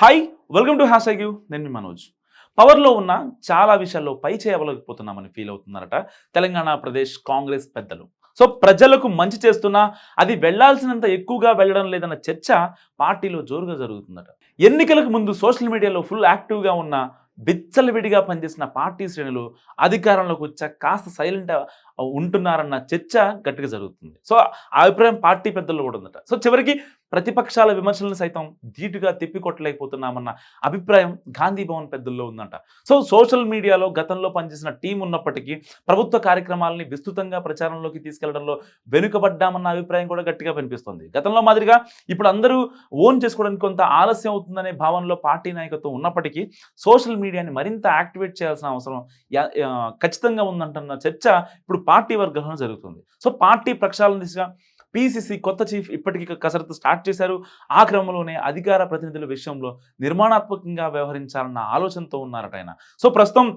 Hi welcome to hash you నేను మనోజ్. పవర్లో ఉన్న చాలా విషయాల్లో పై చేయవలేకపోతున్నామని ఫీల్ అవుతున్నారట తెలంగాణ ప్రదేశ్ కాంగ్రెస్ పెద్దలు. సో ప్రజలకు మంచి చేస్తున్నా అది వెళ్ళాల్సినంత ఎక్కువగా వెళ్ళడం లేదన్న చర్చ పార్టీలో జోరుగా జరుగుతుందట. ఎన్నికలకు ముందు సోషల్ మీడియాలో ఫుల్ యాక్టివ్గా ఉన్న బిచ్చలవిడిగా పనిచేసిన పార్టీ శ్రేణులు అధికారంలోకి వచ్చాక కాస్త సైలెంట్ ఉంటున్నారన్న చర్చ గట్టిగా జరుగుతుంది. సో ఆ అభిప్రాయం పార్టీ పెద్దల్లో కూడా ఉందట. సో చివరికి ప్రతిపక్షాల విమర్శలను సైతం ధీటుగా తిప్పికొట్టలేకపోతున్నామన్న అభిప్రాయం గాంధీ భవన్ పెద్దల్లో ఉందంట. సో సోషల్ మీడియాలో గతంలో పనిచేసిన టీం ఉన్నప్పటికీ ప్రభుత్వ కార్యక్రమాలని విస్తృతంగా ప్రచారంలోకి తీసుకెళ్ళడంలో వెనుకబడ్డామన్న అభిప్రాయం కూడా గట్టిగా వినిపిస్తుంది. గతంలో మాదిరిగా ఇప్పుడు అందరూ ఓన్ చేసుకోవడానికి కొంత ఆలస్యం అవుతుందనే భావనలో పార్టీ నాయకత్వం ఉన్నప్పటికీ సోషల్ మీడియాని మరింత యాక్టివేట్ చేయాల్సిన అవసరం ఖచ్చితంగా ఉందంటున్న చర్చ ఇప్పుడు పార్టీ వర్గంలో జరుగుతుంది. సో పార్టీ ప్రక్షాళన దిశగా పిసిసి కొత్త చీఫ్ ఇప్పటికీ కసరత్తు స్టార్ట్ చేశారు. ఆ క్రమంలోనే అధికార ప్రతినిధుల విషయంలో నిర్మాణాత్మకంగా వ్యవహరించాలన్న ఆలోచనతో ఉన్నారట ఆయన. సో ప్రస్తుతం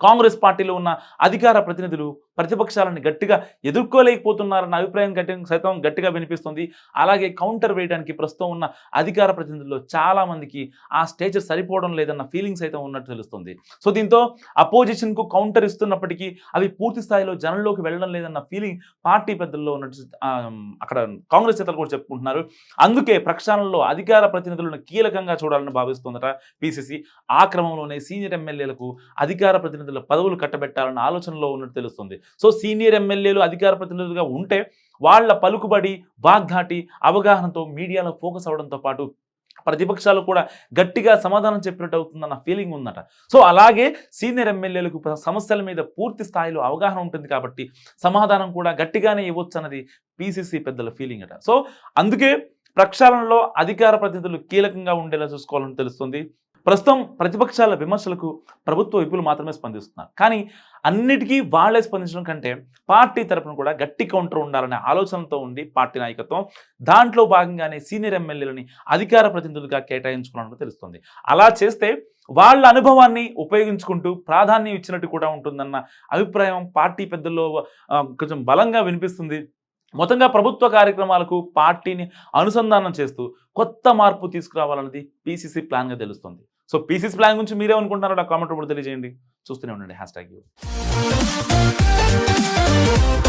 కాంగ్రెస్ పార్టీలో ఉన్న అధికార ప్రతినిధులు ప్రతిపక్షాలను గట్టిగా ఎదుర్కోలేకపోతున్నారన్న అభిప్రాయం గట్టి సైతం గట్టిగా వినిపిస్తుంది. అలాగే కౌంటర్ వేయడానికి ప్రస్తుతం ఉన్న అధికార ప్రతినిధుల్లో చాలామందికి ఆ స్టేచర్ సరిపోవడం లేదన్న ఫీలింగ్స్ అయితే ఉన్నట్టు తెలుస్తుంది. సో దీంతో అపోజిషన్కు కౌంటర్ ఇస్తున్నప్పటికీ అవి పూర్తి స్థాయిలో జనంలోకి వెళ్ళడం లేదన్న ఫీలింగ్ పార్టీ పెద్దల్లో ఉన్నట్టు అక్కడ కాంగ్రెస్ నేతలు కూడా చెప్పుకుంటున్నారు. అందుకే ప్రక్షాళనలో అధికార ప్రతినిధులను కీలకంగా చూడాలని భావిస్తుందట పిసిసి ఆ క్రమంలోనే సీనియర్ ఎమ్మెల్యేలకు అధికార ప్రతినిధుల పదవులు కట్టబెట్టాలన్న ఆలోచనలో ఉన్నట్టు తెలుస్తుంది. సో సీనియర్ ఎమ్మెల్యేలు అధికార ప్రతినిధులుగా ఉంటే వాళ్ళ పలుకుబడి వాగ్దాటి అవగాహనతో మీడియాలో ఫోకస్ అవడంతో పాటు ప్రతిపక్షాలు కూడా గట్టిగా సమాధానం చెప్పినట్టు అవుతుందన్న ఫీలింగ్ ఉందట. సో అలాగే సీనియర్ ఎమ్మెల్యేలకు సమస్యల మీద పూర్తి స్థాయిలో అవగాహన ఉంటుంది కాబట్టి సమాధానం కూడా గట్టిగానే ఇవ్వచ్చు అన్నది పీసీసీ పెద్దల ఫీలింగ్ అట. సో అందుకే ప్రక్షాళనలో అధికార ప్రతినిధులు కీలకంగా ఉండేలా చూసుకోవాలని తెలుస్తుంది. ప్రస్తుతం ప్రతిపక్షాల విమర్శలకు ప్రభుత్వ విపులు మాత్రమే స్పందిస్తున్నారు. కానీ అన్నిటికీ వాళ్ళే స్పందించడం కంటే పార్టీ తరపున కూడా గట్టి కౌంటర్ ఉండాలనే ఆలోచనతో ఉండి పార్టీ నాయకత్వం దాంట్లో భాగంగానే సీనియర్ ఎమ్మెల్యేలని అధికార ప్రతినిధులుగా కేటాయించుకున్నట్టు తెలుస్తుంది. అలా చేస్తే వాళ్ళ అనుభవాన్ని ఉపయోగించుకుంటూ ప్రాధాన్యం ఇచ్చినట్టు కూడా ఉంటుందన్న అభిప్రాయం పార్టీ పెద్దల్లో కొంచెం బలంగా వినిపిస్తుంది. మొత్తంగా ప్రభుత్వ కార్యక్రమాలకు పార్టీని అనుసంధానం చేస్తూ కొత్త మార్పు తీసుకురావాలన్నది పీసీసీ ప్లాన్గా తెలుస్తుంది. సో పీసీస్ ప్లాన్ గురించి మీరే అనుకుంటున్నారో? కామెంట్ రూపంలో తెలియజేయండి. చూస్తూనే ఉండండి. Hash tag